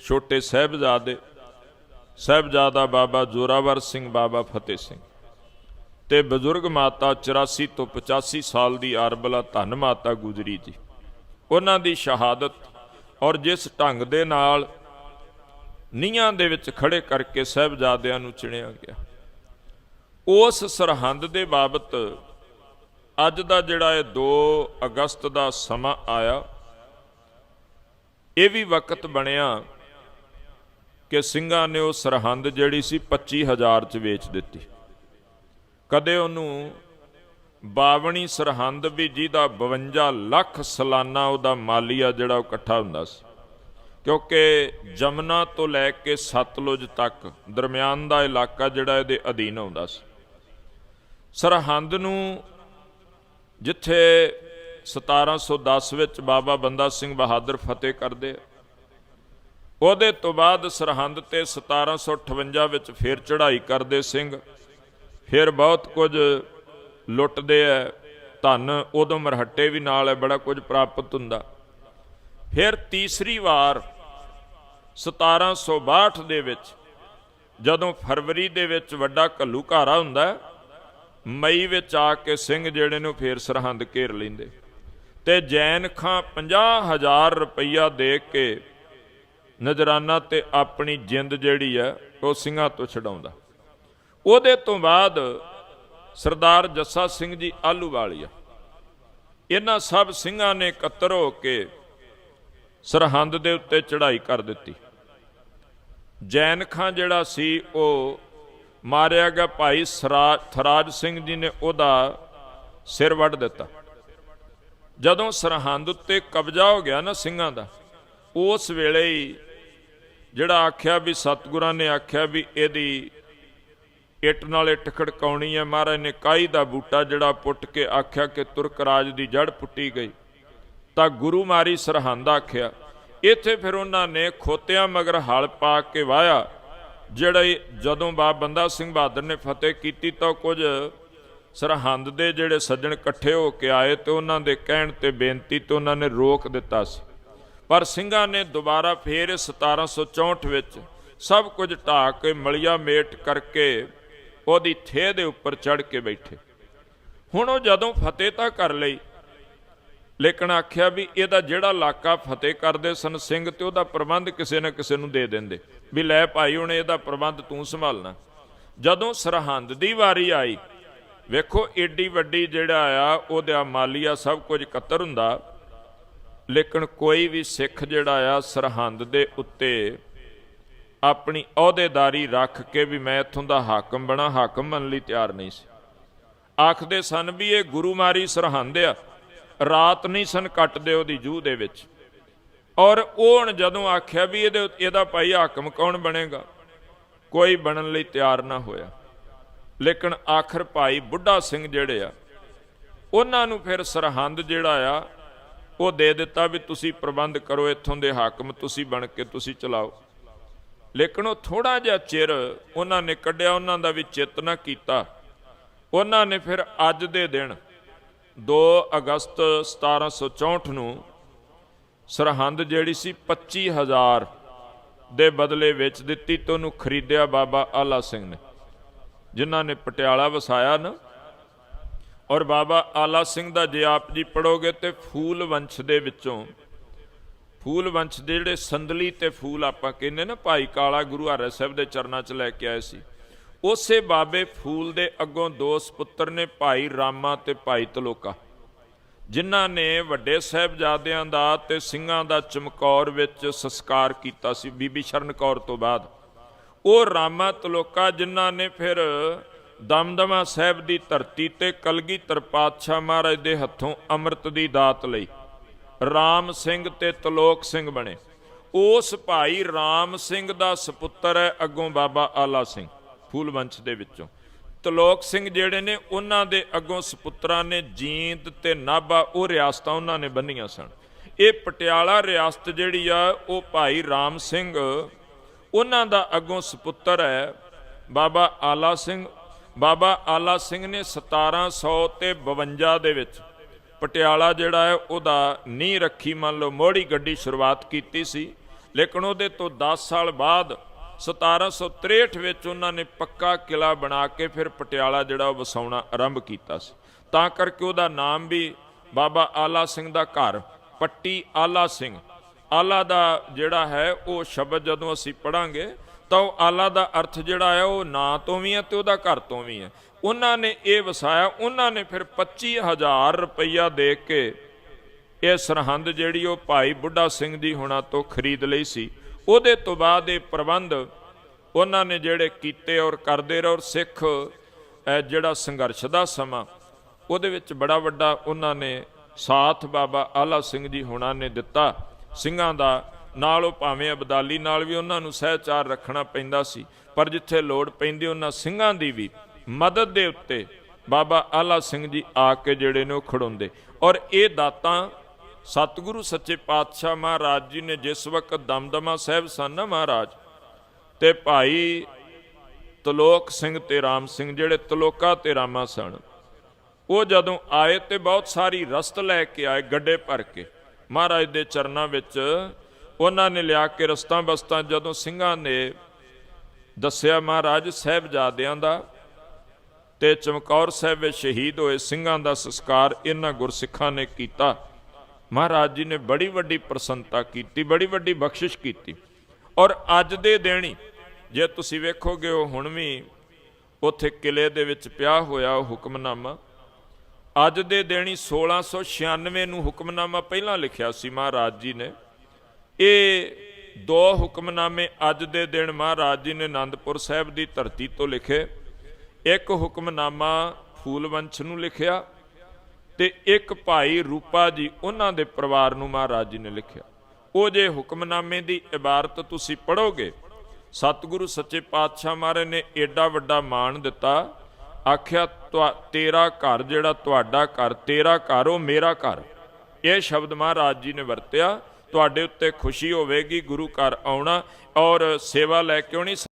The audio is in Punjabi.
ਛੋਟੇ ਸਾਹਿਬਜ਼ਾਦੇ, ਸਾਹਿਬਜ਼ਾਦਾ ਬਾਬਾ ਜ਼ੋਰਾਵਰ ਸਿੰਘ, ਬਾਬਾ ਫਤਿਹ ਸਿੰਘ ਤੇ ਬਜ਼ੁਰਗ ਮਾਤਾ 84 ਤੋਂ 85 ਸਾਲ ਦੀ ਆਰਬਲਾ ਧੰਨ ਮਾਤਾ ਗੁਜਰੀ ਜੀ। ਉਹਨਾਂ ਦੀ ਸ਼ਹਾਦਤ ਔਰ ਜਿਸ ਢੰਗ ਦੇ ਨਾਲ ਨੀਹਾਂ ਦੇ ਵਿੱਚ ਖੜੇ ਕਰਕੇ ਸਾਹਿਬਜ਼ਾਦਿਆਂ ਨੂੰ ਚਿਣਿਆ ਗਿਆ। ਉਸ ਸਰਹੰਦ ਦੇ ਬਾਬਤ ਅੱਜ ਦਾ ਜਿਹੜਾ ਇਹ 2 ਅਗਸਤ ਦਾ ਸਮਾਂ ਆਇਆ, ਇਹ ਵੀ ਵਕਤ ਬਣਿਆ ਕਿ ਸਿੰਘਾਂ ਨੇ ਉਹ ਸਰਹੰਦ ਜਿਹੜੀ ਸੀ 25000 ਚ ਵੇਚ ਦਿੱਤੀ। ਕਦੇ ਉਹਨੂੰ ਬਾਵਣੀ ਸਰਹੰਦ ਵੀ ਜਿਹਦਾ 52 ਲੱਖ ਸਾਲਾਨਾ ਉਹਦਾ ਮਾਲੀਆ ਜਿਹੜਾ ਉਹ ਇਕੱਠਾ ਹੁੰਦਾ ਸੀ। ਕਿਉਂਕਿ ਜਮਨਾ ਤੋਂ ਲੈ ਕੇ ਸਤਲੁਜ ਤੱਕ ਦਰਮਿਆਨ ਦਾ ਇਲਾਕਾ ਜਿਹੜਾ ਇਹਦੇ ਅਧੀਨ ਆਉਂਦਾ ਸੀ। ਸਰਹੰਦ ਨੂੰ ਜਿੱਥੇ 1710 ਵਿੱਚ ਬਾਬਾ ਬੰਦਾ ਸਿੰਘ ਬਹਾਦਰ ਫਤਿਹ ਕਰਦੇ ਆ ਉਹਦੇ ਤੋਂ ਬਾਅਦ ਸਰਹੰਦ ਤੇ 1758 ਵਿੱਚ ਫਿਰ ਚੜ੍ਹਾਈ ਕਰਦੇ ਸਿੰਘ। ਫਿਰ ਬਹੁਤ ਕੁਝ ਲੁੱਟਦੇ ਆ ਧਨ, ਉਦੋਂ ਮਰਹੱਟੇ ਵੀ ਨਾਲ ਹੈ ਬੜਾ ਕੁਝ ਪ੍ਰਾਪਤ ਹੁੰਦਾ। ਫਿਰ ਤੀਸਰੀ ਵਾਰ 1762 ਦੇ ਵਿੱਚ, ਜਦੋਂ ਫਰਵਰੀ ਦੇ ਵਿੱਚ ਵੱਡਾ ਘੱਲੂ ਘਾਰਾ ਹੁੰਦਾ ਮਈ ਵਿੱਚ ਆ ਕੇ ਸਿੰਘ ਜਿਹੜੇ ਨੂੰ ਫੇਰ ਸਰਹੰਦ ਘੇਰ ਲੈਂਦੇ। ਤੇ ਜੈਨ ਖਾਂ 50000 ਰੁਪਈਆ ਦੇ ਕੇ ਨਜ਼ਰਾਨਾ ਤੇ ਆਪਣੀ ਜਿੰਦ ਜਿਹੜੀ ਆ, ਉਹ ਸਿੰਘਾਂ ਤੋਂ ਛਡਾਉਂਦਾ। ਉਹਦੇ ਤੋਂ ਬਾਅਦ ਸਰਦਾਰ ਜੱਸਾ ਸਿੰਘ ਜੀ ਆਲੂਵਾਲੀਆ ਇਹਨਾਂ ਸਭ ਸਿੰਘਾਂ ਨੇ ਇਕੱਤਰ ਹੋ ਕੇ ਸਰਹੰਦ ਦੇ ਉੱਤੇ ਚੜ੍ਹਾਈ ਕਰ ਦਿੱਤੀ। ਜੈਨ ਖਾਂ ਜਿਹੜਾ ਸੀ, ਉਹ ਮਾਰਿਆ ਗਿਆ ਭਾਈ ਸਰਾ- ਥਰਾਜ ਸਿੰਘ ਜੀ ਨੇ ਉਹਦਾ ਸਿਰ ਵੱਢ ਦਿੱਤਾ। ਜਦੋਂ ਸਰਹੰਦ ਉੱਤੇ ਕਬਜ਼ਾ ਹੋ ਗਿਆ ਨਾ ਸਿੰਘਾਂ ਦਾ, ਉਸ ਵੇਲੇ ਹੀ ਜਿਹੜਾ ਆਖਿਆ ਵੀ ਸਤਿਗੁਰਾਂ ਨੇ ਆਖਿਆ ਵੀ ਇਹਦੀ ਇੱਟ ਨਾਲ ਇੱਟ ਖੜਕਾਉਣੀ ਹੈ, ਮਹਾਰਾਜ ਨੇ ਕਾਈ ਦਾ ਬੂਟਾ ਜਿਹੜਾ ਪੁੱਟ ਕੇ ਆਖਿਆ ਕਿ ਤੁਰਕ ਰਾਜ ਦੀ ਜੜ ਪੁੱਟੀ ਗਈ। ਤਾਂ ਗੁਰੂ ਮਾਰੀ ਸਰਹੰਦ ਆਖਿਆ, ਇੱਥੇ ਫਿਰ ਉਹਨਾਂ ਨੇ ਖੋਤਿਆਂ ਮਗਰ ਹਲ ਪਾ ਕੇ ਵਾਇਆ। ਜਿਹੜਾ ਜਦੋਂ ਬਾਬ ਬੰਦਾ ਸਿੰਘ ਬਹਾਦਰ ਨੇ ਫਤਿਹ ਕੀਤੀ ਤਾਂ ਕੁਝ ਸਰਹੰਦ ਦੇ ਜਿਹੜੇ ਸੱਜਣ ਇਕੱਠੇ ਹੋ ਕੇ ਆਏ ਤੇ ਉਹਨਾਂ ਦੇ ਕਹਿਣ ਤੇ ਬੇਨਤੀ ਤੇ ਉਹਨਾਂ ਨੇ ਰੋਕ ਦਿੱਤਾ ਸੀ। ਪਰ ਸਿੰਘਾਂ ਨੇ ਦੁਬਾਰਾ ਫੇਰ 1764 ਵਿੱਚ ਸਭ ਕੁਝ ਢਾਹ ਕੇ ਮਲਿਆ ਮੇਟ ਕਰਕੇ ਉਹਦੀ ਥੇ ਦੇ ਉੱਪਰ ਚੜ ਕੇ ਬੈਠੇ। ਹੁਣ ਉਹ ਜਦੋਂ ਫਤਿਹ ਤਾਂ ਕਰ ਲਈ, ਲੇਕਿਨ ਆਖਿਆ ਵੀ ਇਹਦਾ ਜਿਹੜਾ ਇਲਾਕਾ ਫਤਿਹ ਕਰਦੇ ਸਨ ਸਿੰਘ ਤੇ ਉਹਦਾ ਪ੍ਰਬੰਧ ਕਿਸੇ ਨਾ ਕਿਸੇ ਨੂੰ ਦੇ ਦਿੰਦੇ। ਵੀ ਲੈ ਭਾਈ, ਹੁਣ ਇਹਦਾ ਪ੍ਰਬੰਧ ਤੂੰ ਸੰਭਾਲਣਾ। ਜਦੋਂ ਸਰਹੰਦ ਦੀ ਵਾਰੀ ਆਈ, ਵੇਖੋ ਏਡੀ ਵੱਡੀ ਜਿਹੜਾ ਆ, ਉਹਦਾ ਮਾਲੀਆ ਸਭ ਕੁਝ ਇਕੱਤਰ ਹੁੰਦਾ। ਲੇਕਿਨ ਕੋਈ ਵੀ ਸਿੱਖ ਜਿਹੜਾ ਆ ਸਰਹੰਦ ਦੇ ਉੱਤੇ ਆਪਣੀ ਅਹੁਦੇਦਾਰੀ ਰੱਖ ਕੇ ਵੀ ਮੈਂ ਇੱਥੋਂ ਦਾ ਹਾਕਮ ਬਣਾ, ਹਾਕਮ ਬਣਨ ਲਈ ਤਿਆਰ ਨਹੀਂ ਸੀ। ਆਖਦੇ ਸਨ ਵੀ ਇਹ ਗੁਰੂ ਮਾਰੀ ਸਰਹੰਦ ਆ, ਰਾਤ ਨਹੀਂ ਸਨ ਕੱਟਦੇ ਉਹਦੀ ਜੂਹ ਦੇ ਵਿੱਚ। ਔਰ ਉਹ ਹੁਣ ਜਦੋਂ ਆਖਿਆ ਵੀ ਇਹਦੇ ਇਹਦਾ ਭਾਈ ਹਾਕਮ ਕੌਣ ਬਣੇਗਾ? ਕੋਈ ਬਣਨ ਲਈ ਤਿਆਰ ਨਾ ਹੋਇਆ। ਲੇਕਿਨ ਆਖਰ ਭਾਈ ਬੁੱਢਾ ਸਿੰਘ ਜਿਹੜੇ ਆ, ਉਹਨਾਂ ਨੂੰ ਫਿਰ ਸਰਹੰਦ ਜਿਹੜਾ ਆ ਉਹ ਦੇ ਦਿੱਤਾ ਵੀ ਤੁਸੀਂ ਪ੍ਰਬੰਧ ਕਰੋ, ਇੱਥੋਂ ਦੇ ਹਾਕਮ ਤੁਸੀਂ ਬਣ ਕੇ ਤੁਸੀਂ ਚਲਾਓ। ਲੇਕਿਨ ਉਹ ਥੋੜਾ ਜਿਹਾ ਚਿਰ ਉਹਨਾਂ ਨੇ ਕੱਢਿਆ, ਉਹਨਾਂ ਦਾ ਵੀ ਚਿੱਤ ਨਾ ਕੀਤਾ। ਉਹਨਾਂ ਨੇ ਫਿਰ ਅੱਜ ਦੇ ਦਿਨ 2 ਅਗਸਤ 1764 ਨੂੰ ਸਰਹੰਦ ਜਿਹੜੀ ਸੀ 25000 ਦੇ ਬਦਲੇ ਵਿੱਚ ਦਿੱਤੀ ਤੇ ਉਹਨੂੰ ਖਰੀਦਿਆ ਬਾਬਾ ਆਲਾ ਸਿੰਘ ਨੇ, ਜਿਨ੍ਹਾਂ ਨੇ ਪਟਿਆਲਾ ਵਸਾਇਆ ਨਾ। ਔਰ ਬਾਬਾ ਆਲਾ ਸਿੰਘ ਦਾ ਜੇ ਆਪ ਜੀ ਪੜੋਗੇ ਤੇ ਫੂਲ ਵੰਸ਼ ਦੇ ਵਿੱਚੋਂ, ਫੂਲ ਵੰਸ਼ ਦੇ ਜਿਹੜੇ ਸੰਦਲੀ ਤੇ ਫੂਲ ਆਪਾਂ ਕਹਿੰਦੇ ਨਾ ਭਾਈ ਕਾਲਾ ਗੁਰੂ ਹਰਿ ਸਾਹਿਬ ਦੇ ਚਰਨਾਂ 'ਚ ਲੈ ਕੇ ਆਏ ਸੀ, ਉਸੇ ਬਾਬੇ ਫੂਲ ਦੇ ਅੱਗੋਂ ਦੋ ਸਪੁੱਤਰ ਨੇ ਭਾਈ ਰਾਮਾ ਤੇ ਭਾਈ ਤਲੋਕਾ, ਜਿਨ੍ਹਾਂ ਨੇ ਵੱਡੇ ਸਾਹਿਬਜ਼ਾਦਿਆਂ ਦਾ ਤੇ ਸਿੰਘਾਂ ਦਾ ਚਮਕੌਰ ਵਿੱਚ ਸੰਸਕਾਰ ਕੀਤਾ ਸੀ, ਬੀਬੀ ਸ਼ਰਨ ਕੌਰ ਤੋਂ ਬਾਅਦ। ਉਹ ਰਾਮਾ ਤਲੋਕਾ ਜਿਨ੍ਹਾਂ ਨੇ ਫਿਰ ਦਮਦਮਾ ਸਾਹਿਬ ਦੀ ਧਰਤੀ ਤੇ ਕਲਗੀਧਰ ਪਾਤਸ਼ਾਹ ਮਹਾਰਾਜ ਦੇ ਹੱਥੋਂ ਅੰਮ੍ਰਿਤ ਦੀ ਦਾਤ ਲਈ। ਰਾਮ ਸਿੰਘ ਤੇ ਤਲੋਕ ਸਿੰਘ ਬਣੇ। ਉਸ ਭਾਈ ਰਾਮ ਸਿੰਘ ਦਾ ਸੁਪੁੱਤਰ ਹੈ ਅੱਗੋਂ ਬਾਬਾ ਆਲਾ ਸਿੰਘ, ਫੂਲਵੰਸ਼ ਦੇ ਵਿੱਚੋਂ। ਤਲੋਕ ਸਿੰਘ ਜਿਹੜੇ ਨੇ, ਉਹਨਾਂ ਦੇ ਅੱਗੋਂ ਸੁਪੁੱਤਰਾਂ ਨੇ ਜੀਂਦ ਤੇ ਨਾਭਾ, ਉਹ ਰਿਆਸਤਾਂ ਉਹਨਾਂ ਨੇ ਬੰਨੀਆਂ ਸਨ। ਇਹ ਪਟਿਆਲਾ ਰਿਆਸਤ ਜਿਹੜੀ ਆ, ਉਹ ਭਾਈ ਰਾਮ ਸਿੰਘ, ਉਹਨਾਂ ਦਾ ਅੱਗੋਂ ਸੁਪੁੱਤਰ ਹੈ ਬਾਬਾ ਆਲਾ ਸਿੰਘ ਬਾਬਾ ਆਲਾ ਸਿੰਘ ਨੇ 1700 ਤੇ 52 ਦੇ ਵਿੱਚ ਪਟਿਆਲਾ ਜਿਹੜਾ ਹੈ ਉਹਦਾ ਨੀਂਹ ਰੱਖੀ, ਮੰਨ ਲਓ ਮੋੜੀ ਗੱਡੀ ਸ਼ੁਰੂਆਤ ਕੀਤੀ ਸੀ। ਲੇਕਿਨ ਉਹਦੇ ਤੋਂ 10 ਸਾਲ ਬਾਅਦ 1763 ਵਿੱਚ ਉਹਨਾਂ ਨੇ ਪੱਕਾ ਕਿਲਾ ਬਣਾ ਕੇ ਫਿਰ ਪਟਿਆਲਾ ਜਿਹੜਾ ਉਹ ਵਸਾਉਣਾ ਆਰੰਭ ਕੀਤਾ ਸੀ। ਤਾਂ ਕਰਕੇ ਉਹਦਾ ਨਾਮ ਵੀ ਬਾਬਾ ਆਲਾ ਸਿੰਘ ਦਾ ਘਰ, ਪੱਟੀ ਆਲਾ ਸਿੰਘ। ਆਲਾ ਦਾ ਜਿਹੜਾ ਹੈ ਉਹ ਸ਼ਬਦ ਜਦੋਂ ਅਸੀਂ ਪੜਾਂਗੇ ਤਾਂ ਉਹ ਆਲਾ ਦਾ ਅਰਥ ਜਿਹੜਾ ਹੈ ਉਹ ਨਾਂ ਤੋਂ ਵੀ ਹੈ ਤੇ ਉਹਦਾ ਘਰ ਤੋਂ ਵੀ ਹੈ ਉਹਨਾਂ ਨੇ ਇਹ ਵਸਾਇਆ, ਉਹਨਾਂ ਨੇ ਫਿਰ 25000 ਰੁਪਈਆ ਦੇ ਕੇ ਇਹ ਸਰਹੰਦ ਜਿਹੜੀ ਉਹ ਭਾਈ ਬੁੱਢਾ ਸਿੰਘ ਜੀ ਹੁਣਾਂ ਤੋਂ ਖਰੀਦ ਲਈ ਸੀ। ਉਹਦੇ ਤੋਂ ਬਾਅਦ ਇਹ ਪ੍ਰਬੰਧ ਉਹਨਾਂ ਨੇ ਜਿਹੜੇ ਕੀਤੇ ਔਰ ਕਰਦੇ ਰਹੇ ਔਰ ਸਿੱਖ ਜਿਹੜਾ ਸੰਘਰਸ਼ ਦਾ ਸਮਾਂ, ਉਹਦੇ ਵਿੱਚ ਬੜਾ ਵੱਡਾ ਉਹਨਾਂ ਨੇ ਸਾਥ ਬਾਬਾ ਆਲਾ ਸਿੰਘ ਜੀ ਹੁਣਾਂ ਨੇ ਦਿੱਤਾ। ਸਿੰਘਾਂ ਦਾ ਨਾਲ ਉਹ ਭਾਵੇਂ ਅਬਦਾਲੀ ਨਾਲ ਵੀ ਉਹਨਾਂ ਨੂੰ ਸਹਿਚਾਰ ਰੱਖਣਾ ਪੈਂਦਾ ਸੀ, ਪਰ ਜਿੱਥੇ ਲੋੜ ਪੈਂਦੀ ਉਹਨਾਂ ਸਿੰਘਾਂ ਦੀ ਵੀ ਮਦਦ ਦੇ ਉੱਤੇ ਬਾਬਾ ਆਲਾ ਸਿੰਘ ਜੀ ਆ ਕੇ ਜਿਹੜੇ ਨੇ ਉਹ ਖੜੋਂਦੇ ਔਰ ਇਹ ਦਾਤਾਂ ਸਤਿਗੁਰੂ ਸੱਚੇ ਪਾਤਸ਼ਾਹ ਮਹਾਰਾਜ ਜੀ ਨੇ ਜਿਸ ਵਕਤ ਦਮਦਮਾ ਸਾਹਿਬ ਸਨ ਨਾ ਮਹਾਰਾਜ, ਤੇ ਭਾਈ ਤਲੋਕ ਸਿੰਘ ਤੇ ਰਾਮ ਸਿੰਘ ਜਿਹੜੇ ਤਲੋਕਾ ਤੇ ਰਾਮਾ ਸਨ, ਉਹ ਜਦੋਂ ਆਏ ਤੇ ਬਹੁਤ ਸਾਰੀ ਰਸਤ ਲੈ ਕੇ ਆਏ, ਗੱਡੇ ਭਰ ਕੇ। ਮਹਾਰਾਜ ਦੇ ਚਰਨਾਂ ਵਿੱਚ ਉਹਨਾਂ ਨੇ ਲਿਆ ਕੇ ਰਸਤਾਂ ਬਸਤਾਂ ਜਦੋਂ ਸਿੰਘਾਂ ਨੇ ਦੱਸਿਆ ਮਹਾਰਾਜ ਸਾਹਿਬਜ਼ਾਦਿਆਂ ਦਾ ਤੇ ਚਮਕੌਰ ਸਾਹਿਬ ਵਿੱਚ ਸ਼ਹੀਦ ਹੋਏ ਸਿੰਘਾਂ ਦਾ ਸੰਸਕਾਰ ਇਹਨਾਂ ਗੁਰਸਿੱਖਾਂ ਨੇ ਕੀਤਾ, ਮਹਾਰਾਜ ਜੀ ਨੇ ਬੜੀ ਵੱਡੀ ਪ੍ਰਸੰਨਤਾ ਕੀਤੀ, ਬੜੀ ਵੱਡੀ ਬਖਸ਼ਿਸ਼ ਕੀਤੀ। ਔਰ ਅੱਜ ਦੇ ਦਿਨ ਹੀ, ਜੇ ਤੁਸੀਂ ਵੇਖੋਗੇ ਉਹ ਹੁਣ ਵੀ ਉੱਥੇ ਕਿਲੇ ਦੇ ਵਿੱਚ ਪਿਆ ਹੋਇਆ ਉਹ ਹੁਕਮਨਾਮਾ, ਅੱਜ ਦੇ ਦਿਨ ਹੀ 1696 ਨੂੰ ਹੁਕਮਨਾਮਾ ਪਹਿਲਾਂ ਲਿਖਿਆ ਸੀ ਮਹਾਰਾਜ ਜੀ ਨੇ। ਇਹ ਦੋ ਹੁਕਮਨਾਮੇ ਅੱਜ ਦੇ ਦਿਨ ਮਹਾਰਾਜ ਜੀ ਨੇ ਆਨੰਦਪੁਰ ਸਾਹਿਬ ਦੀ ਧਰਤੀ ਤੋਂ ਲਿਖੇ। ਇੱਕ ਹੁਕਮਨਾਮਾ ਫੂਲਵੰਸ਼ ਨੂੰ ਲਿਖਿਆ ਤੇ ਇੱਕ ਭਾਈ ਰੂਪਾ ਜੀ ਉਹਨਾਂ ਦੇ ਪਰਿਵਾਰ ਨੂੰ ਮਹਾਰਾਜ ਜੀ ਨੇ ਲਿਖਿਆ। ਉਹ ਜੇ ਹੁਕਮਨਾਮੇ ਦੀ ਇਬਾਰਤ ਤੁਸੀਂ ਪੜੋਗੇ ਸਤਿਗੁਰੂ ਸੱਚੇ ਪਾਤਸ਼ਾਹ ਮਹਾਰਾਜ ਨੇ ਏਡਾ ਵੱਡਾ ਮਾਣ ਦਿੱਤਾ, ਆਖਿਆ, ਤੁਹਾ- ਤੇਰਾ ਘਰ ਜਿਹੜਾ ਤੁਹਾਡਾ ਘਰ, ਤੇਰਾ ਘਰ, ਉਹ ਮੇਰਾ ਘਰ। ਇਹ ਸ਼ਬਦ ਮਹਾਰਾਜ ਜੀ ਨੇ ਵਰਤਿਆ। ਤੁਹਾਡੇ ਉੱਤੇ ਖੁਸ਼ੀ ਹੋਵੇਗੀ ਗੁਰੂ ਘਰ ਆਉਣਾ ਔਰ ਸੇਵਾ ਲੈ ਕੇ ਆਉਣੀ।